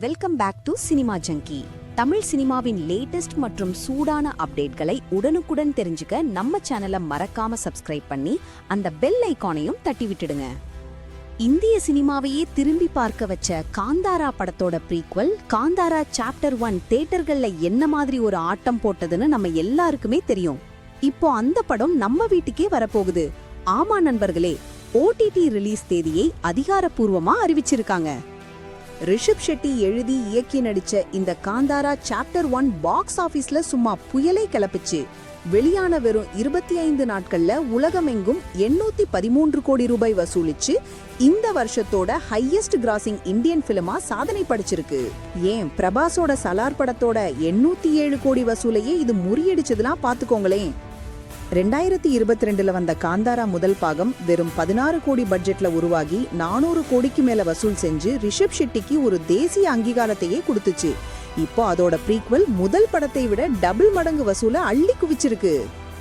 Welcome back to cinema junkie Tamil சினிமாவின் latest மற்றும் சூடான அப்டேட்களை உடனுக்குடன் தெரிஞ்சுக்க நம்ம சேனலை மறக்காம சப்ஸ்கிரைப் பண்ணி அந்த பெல் ஐக்கானையும் தட்டி விட்டுடுங்க. இந்திய சினிமாவையே திரும்பி பார்க்க வச்ச காந்தாரா படத்தோட ப்ரீக்வல் காந்தாரா சாப்டர் ஒன் தேட்டர்கள்ல என்ன மாதிரி ஒரு ஆட்டம் போட்டதுன்னு நம்ம எல்லாருக்குமே தெரியும். இப்போ அந்த படம் நம்ம வீட்டுக்கே வரப்போகுது. ஆமா நண்பர்களே ஓடிடி ரிலீஸ் தேதியை அதிகாரப்பூர்வமா அறிவிச்சிருக்காங்க. ரிஷப் ஷெட்டி எழுதி இயக்கி நடிச்ச இந்த காந்தாரா சாப்டர் ஒன் பாக்ஸ் ஆபீஸ்ல சும்மா புயலை கிளப்பிச்சு. வெளியான வெறும் இருபத்தி ஐந்து நாட்கள்ல உலகமெங்கும் எண்ணூத்தி பதிமூன்று கோடி ரூபாய் வசூலிச்சு இந்த வருஷத்தோட ஹையஸ்ட் கிராசிங் இந்தியன் பிலிமா சாதனை படைச்சிருக்கு. ஏன் பிரபாஸோட சலார் படத்தோட எண்ணூத்தி ஏழு கோடி வசூலையே இது முறியடிச்சதுலாம் பாத்துக்கோங்களேன். ரெண்டாயிரத்தி இருபத்தி ரெண்டுல வந்த காந்தாரா முதல் பாகம் வெறும் பதினாறு கோடி பட்ஜெட்ல உருவாகி நானூறு கோடிக்கு மேல வசூல் செஞ்சு ரிஷப் ஷெட்டிக்கு ஒரு தேசிய அங்கீகாரத்தையே கொடுத்துச்சு. இப்போ அதோட ப்ரீக்வல் முதல் படத்தை விட டபுள் மடங்கு வசூல அள்ளி குவிச்சிருக்கு.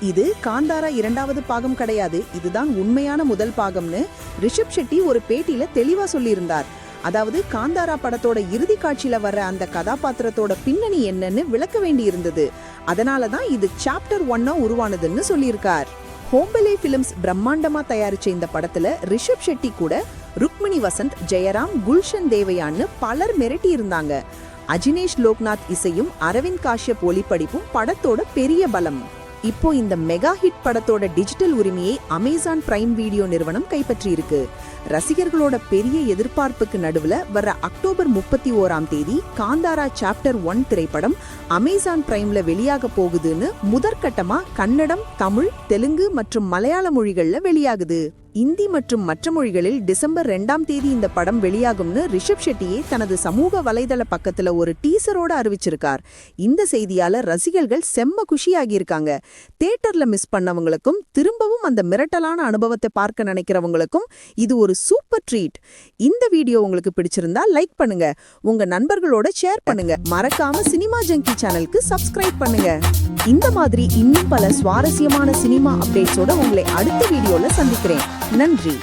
இது காந்தாரா இரண்டாவது பாகம் கிடையாது. இதுதான் உண்மையான முதல் பாகம்னு ரிஷப் ஷெட்டி ஒரு பேட்டியில தெளிவா சொல்லியிருந்தார். அதாவது காந்தாரா படத்தோட இறுதி காட்சியில வர்ற அந்த கதாபாத்திரத்தோட பின்னணி என்னன்னு விளக்க வேண்டி இருந்தது அதனால தான் இது சாப்டர் ஒன்னா உருவானதுன்னு சொல்லியிருக்கார். ஹோம்பலே பிலிம்ஸ் பிரம்மாண்டமா தயாரிச்ச இந்த படத்துல ரிஷப் ஷெட்டி கூட ருக்மிணி வசந்த் ஜெயராம் குல்ஷன் தேவயான்னு பலர் மிரட்டி இருந்தாங்க அஜினேஷ் லோக்நாத் இசையும் அரவிந்த் காஷ்யப் ஒளிப்படிப்பும் படத்தோட பெரிய பலம். இப்போ இந்த மெகா ஹிட் படத்தோட டிஜிட்டல் உரிமையை அமேசான் பிரைம் வீடியோ நிறுவனம் கைப்பற்றி இருக்கு ரசிகர்களோட பெரிய எதிர்பார்ப்புக்கு நடுவுல வர்ற அக்டோபர் முப்பத்தி ஓராம் தேதி காந்தாரா சாப்டர் ஒன் திரைப்படம் அமேசான் பிரைம்ல வெளியாக போகுதுன்னு முதற்கட்டமா கன்னடம் தமிழ் தெலுங்கு மற்றும் மலையாள மொழிகள்ல வெளியாகுது. இந்தி மற்றும் மற்ற மொழிகளில் டிசம்பர் ரெண்டாம் தேதி இந்த படம் வெளியாகும்னு ரிஷப் ஷெட்டியே தனது சமூக வலைதள பக்கத்துல ஒரு டீசரோட அறிவிச்சிருக்கார். இந்த செய்தியால ரசிகர்கள் செம்ம குஷியாகியிருக்காங்க. தேட்டரில் தேட்டர்ல மிஸ் பண்ணவங்களுக்கும் திரும்பவும் அந்த மிரட்டலான அனுபவத்தை பார்க்க நினைக்கிறவங்களுக்கும் இது ஒரு சூப்பர் ட்ரீட். இந்த வீடியோ உங்களுக்கு பிடிச்சிருந்தா லைக் பண்ணுங்க. உங்க நண்பர்களோட ஷேர் பண்ணுங்க. மறக்காம சினிமா ஜங்கி சேனலுக்கு சப்ஸ்கிரைப் பண்ணுங்க. இந்த மாதிரி இன்னும் பல சுவாரஸ்யமான சினிமா அப்டேட்ஸோட உங்களை அடுத்த வீடியோல சந்திக்கிறேன். நன்றி.